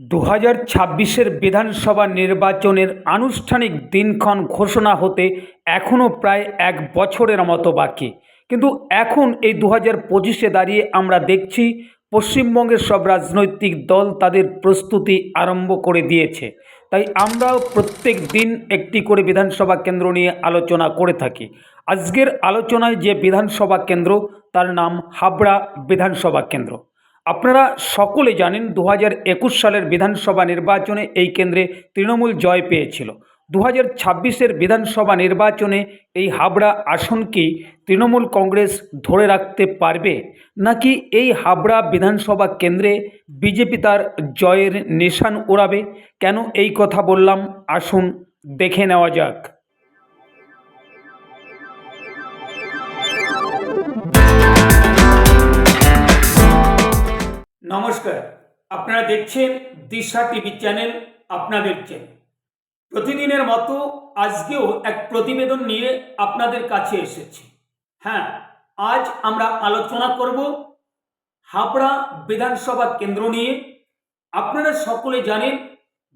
দু হাজার ছাব্বিশের বিধানসভা নির্বাচনের আনুষ্ঠানিক দিনক্ষণ ঘোষণা হতে এখনও প্রায় এক বছরের মতো বাকি। কিন্তু এখন এই দু হাজার পঁচিশে দাঁড়িয়ে আমরা দেখছি পশ্চিমবঙ্গের সব রাজনৈতিক দল তাদের প্রস্তুতি আরম্ভ করে দিয়েছে। তাই আমরাও প্রত্যেক দিন একটি করে বিধানসভা কেন্দ্র নিয়ে আলোচনা করে থাকি। আজকের আলোচনায় যে বিধানসভা কেন্দ্র, তার নাম হাবড়া বিধানসভা কেন্দ্র। আপনারা সকলে জানেন দু একুশ সালের বিধানসভা নির্বাচনে এই কেন্দ্রে তৃণমূল জয় পেয়েছিল। দু হাজার ছাব্বিশের বিধানসভা নির্বাচনে এই হাবড়া আসনকেই তৃণমূল কংগ্রেস ধরে রাখতে পারবে, নাকি এই হাবড়া বিধানসভা কেন্দ্রে বিজেপি তার জয়ের নিশান ওড়াবে কেন এই কথা বললাম? আসুন দেখে নেওয়া যাক। নমস্কার। আপনারা দেখছেন দিশা টিভি চ্যানেল আপনাদের চ্যানেল প্রতিদিনের মতো আজকেও এক প্রতিবেদন নিয়ে আপনাদের কাছে এসেছি। হ্যাঁ আজ আমরা আলোচনা করব হাবড়া বিধানসভা কেন্দ্র নিয়ে। আপনারা সকলে জানেন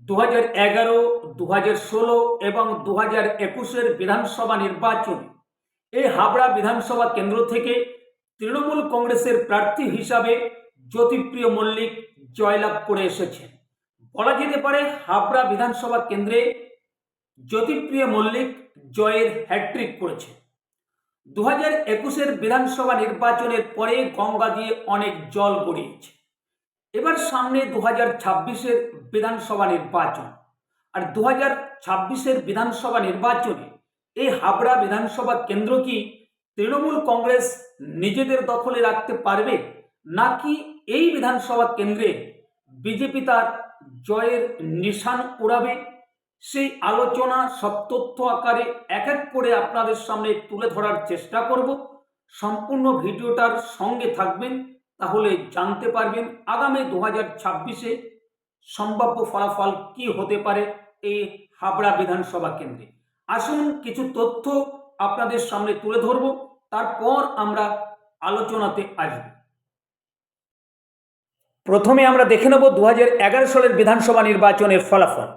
দু হাজার এগারো দু হাজার ষোলো এবং দু হাজার একুশের বিধানসভা নির্বাচনে এই হাবড়া বিধানসভা কেন্দ্র থেকে তৃণমূল কংগ্রেসের প্রার্থী হিসাবে জ্যোতিপ্রিয় মল্লিক জয়লাভ করে এসেছেন। বলা যেতে পারে, হাবড়া বিধানসভা কেন্দ্রে জ্যোতিপ্রিয় মল্লিক জয়ের হ্যাট্রিক করেছে দু হাজার একুশের বিধানসভা নির্বাচনের পরে গঙ্গা দিয়ে অনেক জল গড়িয়েছে। এবার সামনে দু হাজার ছাব্বিশের বিধানসভা নির্বাচন। আর দু হাজার ছাব্বিশের বিধানসভা নির্বাচনে এই হাবড়া বিধানসভা কেন্দ্র কি তৃণমূল কংগ্রেস নিজেদের দখলে রাখতে পারবে, নাকি এই বিধানসভা কেন্দ্রে বিজেপি তার জয়ের নিশান উড়াবে। সেই আলোচনা, সব তথ্য আকারে এক এক করে আপনাদের সামনে তুলে ধরার চেষ্টা করব। সম্পূর্ণ ভিডিওটার সঙ্গে থাকবেন, তাহলে জানতে পারবেন আগামী দু হাজার ছাব্বিশে সম্ভাব্য ফলাফল কি হতে পারে এই হাবড়া বিধানসভা কেন্দ্রে। আসুন কিছু তথ্য আপনাদের সামনে তুলে ধরব, তারপর আমরা আলোচনাতে আসব। প্রথমে আমরা দেখে নেব দু হাজার এগারো সালের বিধানসভা নির্বাচনের ফলাফল।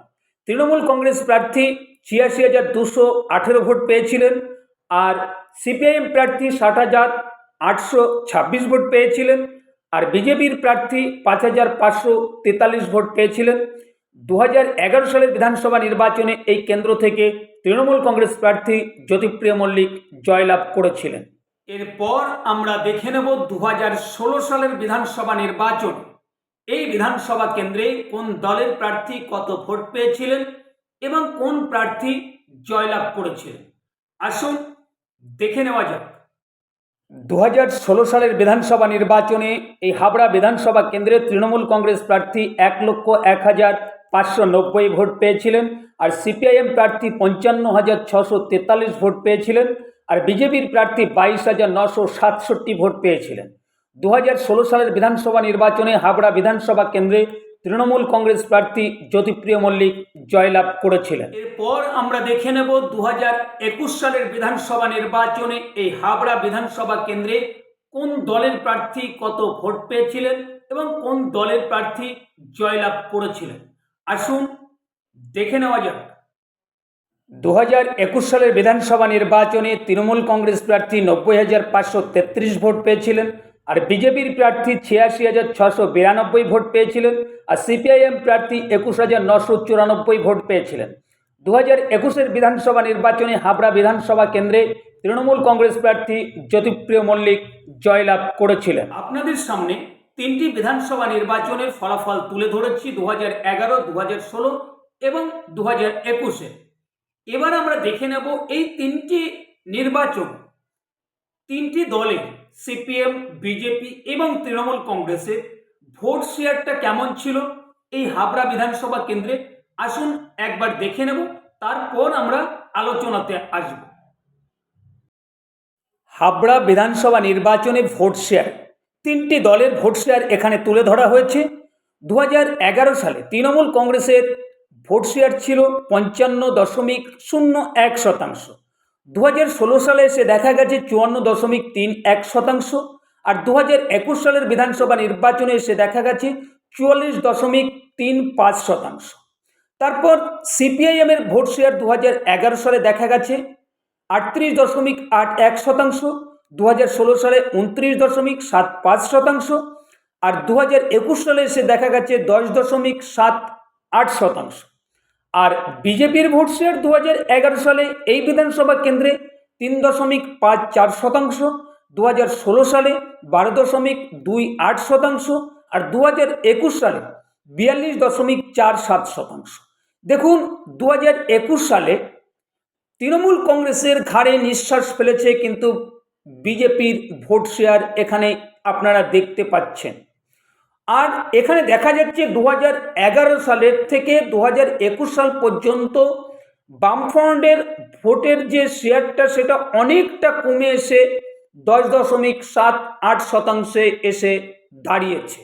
তৃণমূল কংগ্রেস প্রার্থী ছিয়াশি হাজার দুশো আঠেরো ভোট পেয়েছিলেন আর সিপিআইএম প্রার্থী ষাট হাজার আটশো ছাব্বিশ ভোট পেয়েছিলেন আর বিজেপির প্রার্থী পাঁচ হাজার পাঁচশো তেতাল্লিশ ভোট পেয়েছিলেন। দু এগারো সালের বিধানসভা নির্বাচনে এই কেন্দ্র থেকে তৃণমূল কংগ্রেস প্রার্থী জ্যোতিপ্রিয় মল্লিক জয়লাভ করেছিলেন। এরপর আমরা দেখে নেব দু সালের বিধানসভা নির্বাচন। এই বিধানসভা কেন্দ্রে কোন দলের প্রার্থী কত ভোট পেয়েছিলেন এবং কোন প্রার্থী জয়লাভ করেছিলেন? আসুন দেখে নেওয়া যাক। দু সালের বিধানসভা নির্বাচনে এই হাবড়া বিধানসভা কেন্দ্রে তৃণমূল কংগ্রেস প্রার্থী এক লক্ষ এক হাজার পাঁচশো নব্বই ভোট পেয়েছিলেন আর সিপিআইএম প্রার্থী পঞ্চান্ন হাজার ছশো তেতাল্লিশ ভোট পেয়েছিলেন আর বিজেপির প্রার্থী বাইশ হাজার নশো সাতষট্টি ভোট পেয়েছিলেন। দু ষোলো সালের বিধানসভা নির্বাচনে হাবড়া বিধানসভা কেন্দ্রে তৃণমূল কংগ্রেস প্রার্থী জ্যোতিপ্রিয় মল্লিক জয়লাভ করেছিলেন। এরপর আমরা দেখে নেব দু একুশ সালের বিধানসভা নির্বাচনে এই হাবড়া বিধানসভা কেন্দ্রে কোন দলের প্রার্থী কত ভোট পেয়েছিলেন এবং কোন দলের প্রার্থী জয়লাভ করেছিলেন। আসুন দেখে নেওয়া যাক। দু হাজার একুশ সালের বিধানসভা নির্বাচনে তৃণমূল কংগ্রেস প্রার্থী নব্বই হাজার পাঁচশো তেত্রিশ ভোট পেয়েছিলেন। আর বিজেপির প্রার্থী ছিয়াশি হাজার ছশো বিরানব্বই ভোট পেয়েছিলেন, আর সিপিআইএম প্রার্থী একুশ হাজার নশো চুরানব্বই ভোট পেয়েছিলেন। দু হাজার একুশের বিধানসভা নির্বাচনে হাবড়া বিধানসভা কেন্দ্রে তৃণমূল কংগ্রেস প্রার্থী জ্যোতিপ্রিয় মল্লিক জয়লাভ করেছিলেন। আপনাদের সামনে তিনটি বিধানসভা নির্বাচনের ফলাফল তুলে ধরেছি দু হাজার এগারো দু হাজার ষোলো এবং দু হাজার একুশে। এবার আমরা দেখে নেব এই তিনটি নির্বাচন তিনটি দলে সিপিএম, বিজেপি এবং তৃণমূল কংগ্রেসের ভোট শেয়ারটা কেমন ছিল এই হাবড়া বিধানসভা কেন্দ্রে? আসুন একবার দেখে নেব, তারপর আমরা আলোচনাতে আসব। হাবড়া বিধানসভা নির্বাচনে ভোট শেয়ার। তিনটি দলের ভোট শেয়ার এখানে তুলে ধরা হয়েছে। দু হাজার এগারো সালে তৃণমূল কংগ্রেসের ভোট শেয়ার ছিল পঞ্চান্ন দশমিক শূন্য এক শতাংশ। দু হাজার ষোলো সালে এসে দেখা গেছে চুয়ান্ন দশমিক তিন এক শতাংশ আর দু একুশ সালের বিধানসভা নির্বাচনে এসে দেখা গেছে চুয়াল্লিশ দশমিক তিন পাঁচ শতাংশ। তারপর সিপিআইএমের ভোট শেয়ার দু হাজার এগারো সালে দেখা গেছে আটত্রিশ দশমিক আট এক শতাংশ দু হাজার ষোলো সালে উনত্রিশ দশমিক সাত পাঁচ শতাংশ আর দু হাজার একুশ সালে এসে দেখা গেছে দশ দশমিক সাত আট শতাংশ। আর বিজেপির ভোট শেয়ার দু হাজার এগারো সালে এই বিধানসভা কেন্দ্রে তিন দশমিক পাঁচ চার শতাংশ দু হাজার ষোলো সালে বারো দশমিক দুই আট শতাংশ আর দু একুশ সালে বিয়াল্লিশ দশমিক চার সাত শতাংশ। দেখুন দু একুশ সালে তৃণমূল কংগ্রেসের ঘাড়ে নিঃশ্বাস ফেলেছে কিন্তু বিজেপির ভোট শেয়ার এখানে আপনারা দেখতে পাচ্ছেন। আর এখানে দেখা যাচ্ছে দু সালের থেকে দু সাল পর্যন্ত বামফ্রন্টের ভোটের যে শেয়ারটা, সেটা অনেকটা কমে এসে দশ দশমিক সাত আট শতাংশে এসে দাঁড়িয়েছে।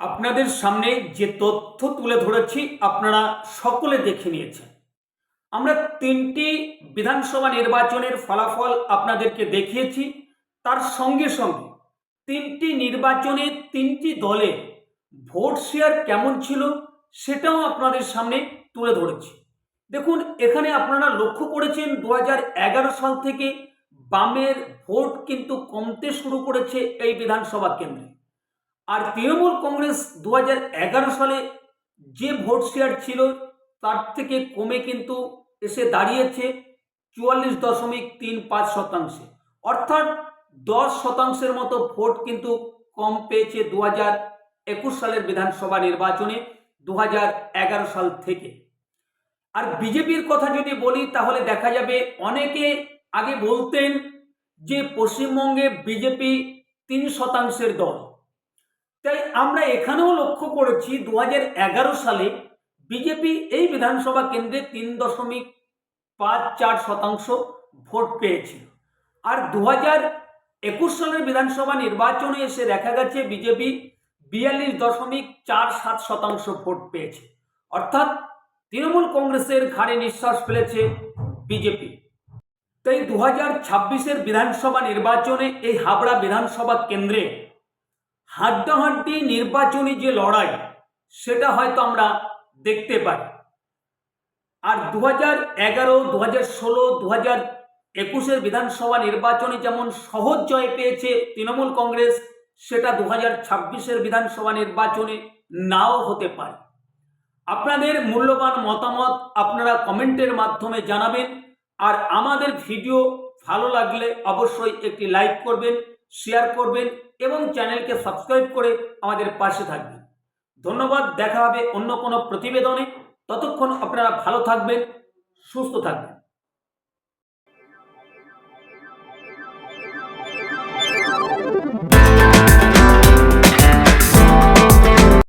আপনাদের সামনে যে তথ্য তুলে ধরেছি, আপনারা সকলে দেখে নিয়েছেন। আমরা তিনটি বিধানসভা নির্বাচনের ফলাফল আপনাদেরকে দেখিয়েছি, তার সঙ্গে সঙ্গে তিনটি নির্বাচনে তিনটি দলে ভোট শেয়ার কেমন ছিল সেটাও আপনাদের সামনে তুলে ধরেছি। দেখুন, এখানে আপনারা লক্ষ্য করেছেন দু হাজার এগারো সাল থেকে বামের ভোট কিন্তু কমতে শুরু করেছে এই বিধানসভা কেন্দ্রে। আর তৃণমূল কংগ্রেস দু হাজার এগারো সালে যে ভোট শেয়ার ছিল তার থেকে কমে কিন্তু এসে দাঁড়িয়েছে চুয়াল্লিশ দশমিক তিন পাঁচ শতাংশে। অর্থাৎ দশ শতাংশের মতো ভোট কিন্তু কম পেয়েছে দু একুশ সালের বিধানসভা নির্বাচনে দু হাজার এগারো সাল থেকে। আর বিজেপির কথা যদি বলি, তাহলে দেখা যাবে অনেকে আগে বলতেন যে পশ্চিমবঙ্গে বিজেপি তিন শতাংশের দল। তাই আমরা এখানেও লক্ষ্য করেছি দু হাজার এগারো সালে বিজেপি এই বিধানসভা কেন্দ্রে তিন দশমিক পাঁচ চার শতাংশ ভোট পেয়েছিল। আর দু হাজার একুশ সালের বিধানসভা নির্বাচনে এসে দেখা গেছে বিজেপি বিয়াল্লিশ দশমিক চার সাত শতাংশ ভোট পেয়েছে। অর্থাৎ তৃণমূল কংগ্রেসের ঘাড়ে নিঃশ্বাস ফেলেছে বিজেপি। তাই দু হাজার ছাব্বিশের বিধানসভা নির্বাচনে এই হাবড়া বিধানসভা কেন্দ্রে হাড্ডাহাড্ডি নির্বাচনী যে লড়াই, সেটা হয়তো আমরা দেখতে পাই। আর দু হাজার এগারো দু হাজার ষোলো দু হাজার একুশের বিধানসভা নির্বাচনে যেমন সহজ জয় পেয়েছে তৃণমূল কংগ্রেস, সেটা দু হাজার ছাব্বিশের বিধানসভা নির্বাচনে নাও হতে পারে। আপনাদের মূল্যবান মতামত আপনারা কমেন্টের মাধ্যমে জানাবেন, আর আমাদের ভিডিও ভালো লাগলে অবশ্যই একটি লাইক করবেন, শেয়ার করবেন, এবং চ্যানেলকে সাবস্ক্রাইব করে আমাদের পাশে থাকবেন। ধন্যবাদ, দেখা হবে অন্য কোনো প্রতিবেদনে। ততক্ষণ আপনারা ভালো থাকবেন, সুস্থ থাকবেন।